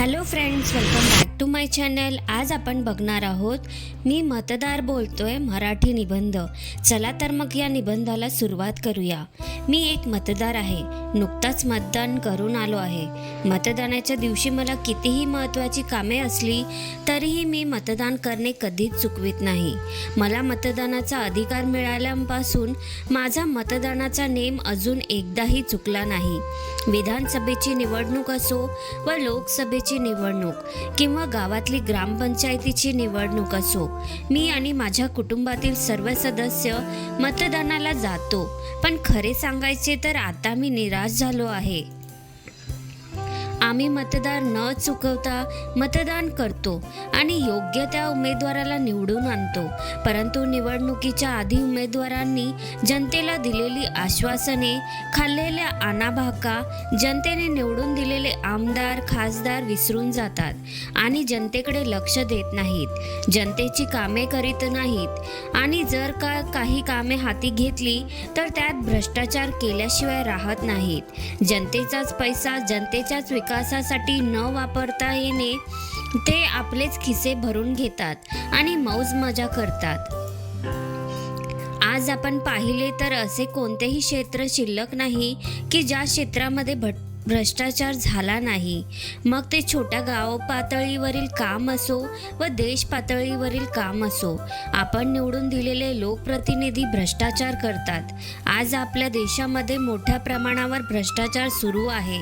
Hello friends welcome back to my channel आज आपण बघणार आहोत मी मतदार बोलतोय मराठी निबंध. चला तर मग या निबंधाला सुरुवात करूया. मी एक मतदार आहे. नुकताच मतदान करून आलो आहे. मतदानाच्या दिवशी मला कितीही महत्त्वाची कामे असली तरीही मी मतदान करणे कधीच चुकवित नाही. मला मतदानाचा अधिकार मिळाल्यापासून माझा मतदानाचा नेम अजून एकदाही चुकला नाही. विधानसभेची निवडणूक असो व लोकसभेची निवडणूक किंवा गावातली ग्रामपंचायतीची निवडणूक असो मी आणि माझ्या कुटुंबातील सर्व सदस्य मतदानाला जातो. पण खरे सांगायचे तर आता मी निराश झालो आहे. आम्ही मतदार न चुकवता मतदान करतो आणि योग्य त्या उमेदवाराला निवडून आणतो. परंतु निवडणुकीच्या आधी उमेदवारांनी जनतेला दिलेली आश्वासने खाल्लेल्या आणाभाका जनतेने निवडून दिलेले आमदार खासदार विसरून जातात आणि जनतेकडे लक्ष देत नाहीत. जनतेची कामे करीत नाहीत आणि जर का काही कामे हाती घेतली तर त्यात भ्रष्टाचार केल्याशिवाय राहत नाहीत. जनतेचाच पैसा जनतेच्याच प्रवासासाठी न वापरता येणे ते आपलेच खिसे भरून घेतात आणि मौज मजा करतात. आज आपण पाहिले तर असे कोणतेही क्षेत्र शिल्लक नाही की ज्या क्षेत्रामध्ये भट भ्रष्टाचार झाला नाही. मग ते छोट्या गाव पातळीवरील काम असो व देश पातळीवरील काम असो आपण निवडून दिलेले लोकप्रतिनिधी भ्रष्टाचार करतात. आज आपल्या देशामध्ये मोठ्या प्रमाणावर भ्रष्टाचार सुरू आहे.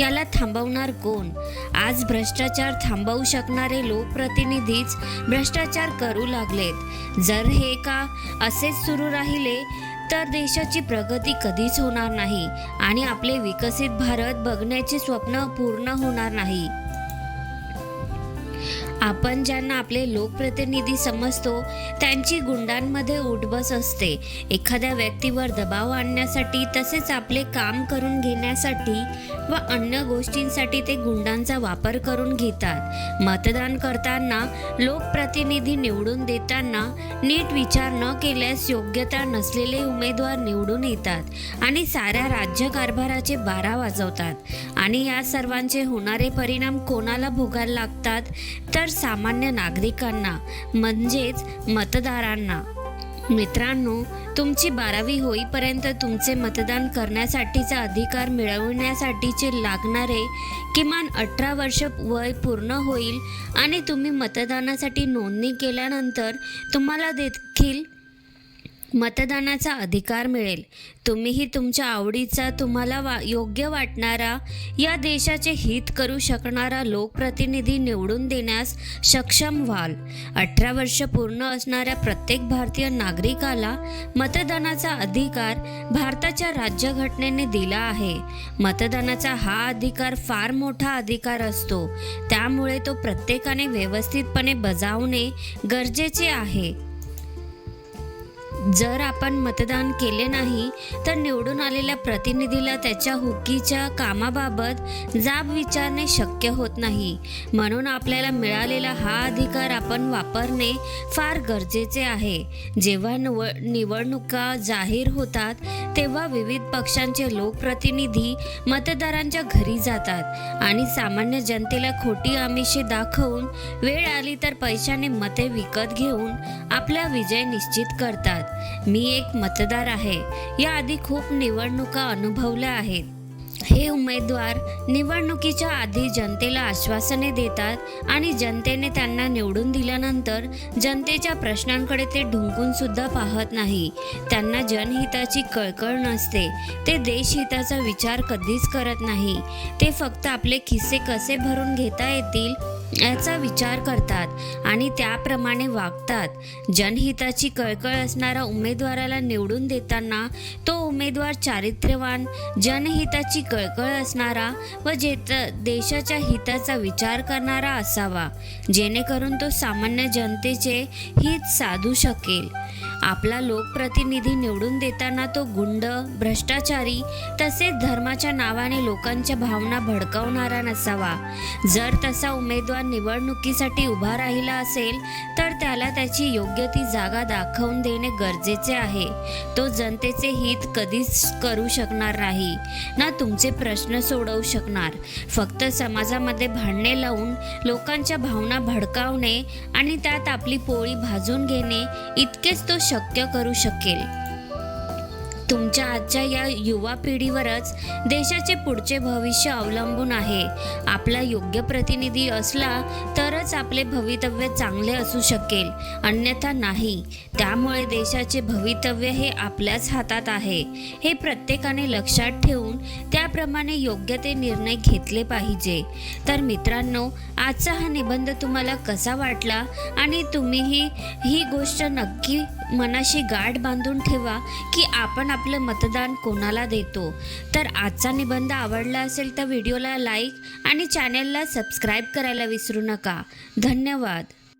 याला थांबवणार कोण? आज भ्रष्टाचार थांबवू शकणारे लोकप्रतिनिधीच भ्रष्टाचार करू लागलेत. जर हे का असेच सुरू राहिले तर देशाची प्रगती कधीच होणार नाही आणि आपले विकसित भारत बघण्याचे स्वप्न पूर्ण होणार नाही. आपण ज्यांना आपले लोकप्रतिनिधी समजतो त्यांची गुंडांमध्ये उठबस असते. एखाद्या व्यक्तीवर दबाव आणण्यासाठी तसेच आपले काम करून घेण्यासाठी व अन्य गोष्टींसाठी ते गुंडांचा वापर करून घेतात. मतदान करताना लोकप्रतिनिधी निवडून देताना नीट विचार न केल्यास योग्यता नसलेले उमेदवार निवडून येतात आणि साऱ्या राज्यकारभाराचे बारा वाजवतात. आणि या सर्वांचे होणारे परिणाम कोणाला भोगायला लागतात तर सामान्य नागरिकांना म्हणजेच मतदारांना. मित्रांनो तुमची बारावी होईपर्यंत तुमचे मतदान करण्यासाठीचा अधिकार मिळवण्यासाठीचे लागणारे किमान अठरा वर्ष वय पूर्ण होईल आणि तुम्ही मतदानासाठी नोंदणी केल्यानंतर तुम्हाला देखील मतदानाचा अधिकार मिळेल. तुम्हीही तुमच्या आवडीचा तुम्हाला वा योग्य वाटणारा या देशाचे हित करू शकणारा लोकप्रतिनिधी निवडून देण्यास सक्षम व्हाल. अठरा वर्ष पूर्ण असणाऱ्या प्रत्येक भारतीय नागरिकाला मतदानाचा अधिकार भारताच्या राज्यघटनेने दिला आहे. मतदानाचा हा अधिकार फार मोठा अधिकार असतो. त्यामुळे तो प्रत्येकाने व्यवस्थितपणे बजावणे गरजेचे आहे. जर आपण मतदान केले नाही तर निवडून आलेल्या प्रतिनिधीला त्याच्या हुकीच्या कामाबाबत जाब विचारणे शक्य होत नाही. म्हणून आपल्याला मिळालेला हा अधिकार आपण वापरणे फार गरजेचे आहे. जेव्हा निव निवडणुका जाहीर होतात तेव्हा विविध पक्षांचे लोकप्रतिनिधी मतदारांच्या घरी जातात आणि सामान्य जनतेला खोटी आमिषे दाखवून वेळ आली तर पैशाने मते विकत घेऊन आपला विजय निश्चित करतात. मी एक मतदार आहे. याआधी खूप निवडणुका अनुभवल्या आहेत. हे उमेदवार निवडणुकीच्या आधी जनतेला आश्वासने देतात आणि जनतेने त्यांना निवडून दिल्यानंतर जनतेच्या प्रश्नांकडे ते ढुंकून सुद्धा पाहत नाही. त्यांना जनहिताची कळकळ नसते. ते देशहिताचा विचार कधीच करत नाही. ते फक्त आपले खिस्से कसे भरून घेता येतील याचा विचार करतात आणि त्याप्रमाणे वागतात. जनहिताची कळकळ असणारा उमेदवाराला निवडून देताना तो उमेदवार चारित्र्यवान जनहिताची कळकळ असणारा व जे देशाच्या हिताचा विचार करणारा असावा जेणेकरून तो सामान्य जनतेचे हित साधू शकेल. आपला लोकप्रतिनिधी निवडून देताना तो गुंड भ्रष्टाचारी तसेच धर्माच्या नावाने लोकांच्या भावना भडकावणारा नसावा. जर तसा उमेदवार उमेदवार निवडणुकीसाठी उभा राहिला असेल तर त्याला त्याची योग्य ती जागा दाखवून देणे गरजेचे आहे. तो जनतेचे हित कधीच करू शकणार नाही. ना तुमचे प्रश्न सोडवू शकणार. फक्त समाजामध्ये भांडणे लावून लोकांच्या भावना भडकावणे आणि त्यात आपली पोळी भाजून घेणे इतकेच तो शक्य करू शकेल. तुमच्या आजच्या या युवा पिढीवरच देशाचे पुढचे भविष्य अवलंबून आहे. आपला योग्य प्रतिनिधी असला तरच आपले भवितव्य चांगले असू शकेल. अन्यथा नाही. त्यामुळे देशाचे भवितव्य हे आपल्याच हातात आहे. हे प्रत्येकाने लक्षात ठेवून त्याप्रमाणे योग्य ते निर्णय घेतले पाहिजे. तर मित्रांनो आजचा हा निबंध तुम्हाला कसा वाटला आणि तुम्हीही ही गोष्ट नक्की मनाशी गाठ बांधून ठेवा की आपण आपलं मतदान कोणाला देतो? तर आजचा निबंध आवडला असेल तर व्हिडिओला लाईक आणि चॅनेलला सबस्क्राईब करायला विसरू नका. धन्यवाद.